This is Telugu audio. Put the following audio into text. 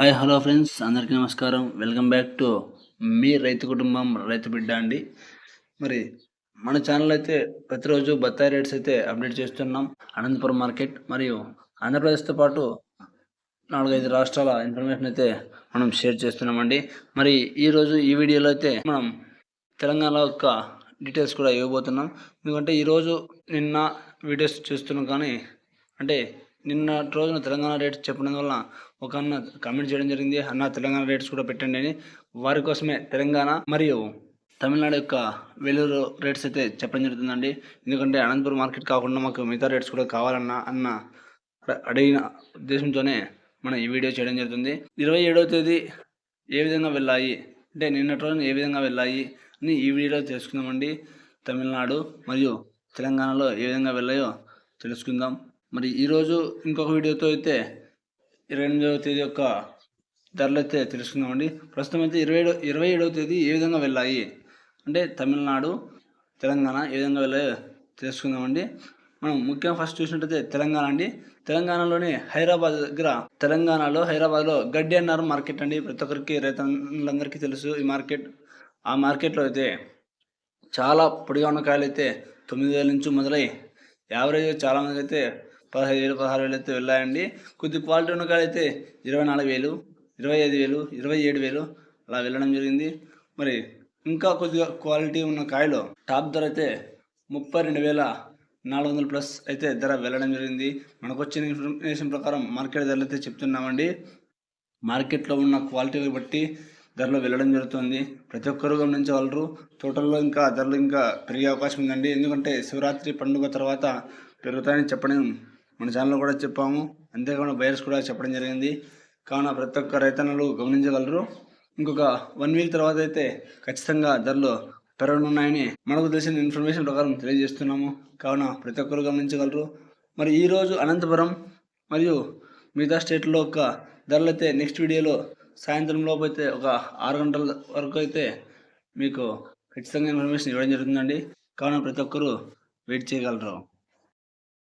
Hi hello friends. అందరికీ నమస్కారం. వెల్కమ్ బ్యాక్ టు మీ రైతు కుటుంబం రైతు బిడ్డ అండి. మరి మన ఛానల్ అయితే ప్రతిరోజు బత్తాయి రేట్స్ అయితే అప్డేట్ చేస్తున్నాం. అనంతపురం మార్కెట్ మరియు ఆంధ్రప్రదేశ్తో పాటు నాలుగైదు రాష్ట్రాల ఇన్ఫర్మేషన్ అయితే మనం షేర్ చేస్తున్నామండి. మరి ఈరోజు ఈ వీడియోలో అయితే మనం తెలంగాణ యొక్క డీటెయిల్స్ కూడా ఇవ్వబోతున్నాం. ఎందుకంటే ఈరోజు నిన్న వీడియోస్ చూస్తున్నాం కానీ అంటే నిన్న రోజున తెలంగాణ రేట్స్ చెప్పడం వల్ల ఒక అన్న కామెంట్ చేయడం జరిగింది. అన్న తెలంగాణ రేట్స్ కూడా పెట్టండి అని. వారి కోసమే తెలంగాణ మరియు తమిళనాడు యొక్క వెలూరు రేట్స్ అయితే చెప్పడం జరుగుతుందండి. ఎందుకంటే అనంతపురం మార్కెట్ కాకుండా మాకు మిగతా రేట్స్ కూడా కావాలన్న అన్న అడిగిన ఉద్దేశంతోనే మనం ఈ వీడియో చేయడం జరుగుతుంది. ఇరవై ఏడవ తేదీ ఏ విధంగా వెళ్ళాయి? అంటే నిన్నటి రోజున ఏ విధంగా వెళ్ళాయి అని ఈ వీడియోలో తెలుసుకుందామండి. తమిళనాడు మరియు తెలంగాణలో ఏ విధంగా వెళ్ళాయో తెలుసుకుందాం. మరి ఈరోజు ఇంకొక వీడియోతో అయితే ఇరవై ఎనిమిదవ తేదీ యొక్క ధరలు అయితే తెలుసుకుందామండి. ప్రస్తుతం అయితే ఇరవై ఏడో ఇరవై ఏడవ తేదీ ఏ విధంగా వెళ్ళాయి? అంటే తమిళనాడు తెలంగాణ ఏ విధంగా వెళ్ళాయో తెలుసుకుందామండి. మనం ముఖ్యంగా ఫస్ట్ చూసినట్టయితే తెలంగాణ అండి. తెలంగాణలోని హైదరాబాద్ దగ్గర తెలంగాణలో హైదరాబాద్లో గడ్డి అన్నారు మార్కెట్ అండి. ప్రతి ఒక్కరికి రైతులందరికీ తెలుసు ఈ మార్కెట్. ఆ మార్కెట్లో అయితే చాలా పొడిగా ఉన్న కాయలు అయితే తొమ్మిది వేల నుంచి మొదలై యావరేజ్ చాలామందికి అయితే పదహైదు వేలు పదహారు వేలు అయితే వెళ్ళాయండి. కొద్ది క్వాలిటీ ఉన్న కాడ అయితే ఇరవై నాలుగు వేలు ఇరవై ఐదు వేలు ఇరవై ఏడు వేలు అలా వెళ్ళడం జరిగింది. మరి ఇంకా కొద్దిగా క్వాలిటీ ఉన్న కాయలు టాప్ ధర అయితే ముప్పై రెండు వేల నాలుగు వందల ప్లస్ అయితే ధర వెళ్ళడం జరిగింది. మనకు వచ్చిన ఇన్ఫర్మేషన్ ప్రకారం మార్కెట్ ధరలు అయితే చెప్తున్నామండి. మార్కెట్లో ఉన్న క్వాలిటీని బట్టి ధరలు వెళ్ళడం జరుగుతుంది. ప్రతి ఒక్కరు గమనించగలరు. తోటల్లో ఇంకా ధరలు ఇంకా పెరిగే అవకాశం ఉందండి. ఎందుకంటే శివరాత్రి పండుగ తర్వాత పెరుగుతాయని చెప్పడం మన ఛానల్లో కూడా చెప్పాము. అంతేకాకుండా బయర్స్ కూడా చెప్పడం జరిగింది. కావున ప్రతి ఒక్క రైతన్నలు గమనించగలరు. ఇంకొక వన్ వీక్ తర్వాత అయితే ఖచ్చితంగా ధరలు పెరగనున్నాయని మనకు తెలిసిన ఇన్ఫర్మేషన్ ప్రకారం తెలియజేస్తున్నాము. కావున ప్రతి ఒక్కరు గమనించగలరు. మరి ఈరోజు అనంతపురం మరియు మిగతా స్టేట్లో ఒక ధరలు అయితే నెక్స్ట్ వీడియోలో సాయంత్రం లోపు అయితే ఒక ఆరు గంటల వరకు అయితే మీకు ఖచ్చితంగా ఇన్ఫర్మేషన్ ఇవ్వడం జరుగుతుందండి. కావున ప్రతి ఒక్కరూ వెయిట్ చేయగలరు.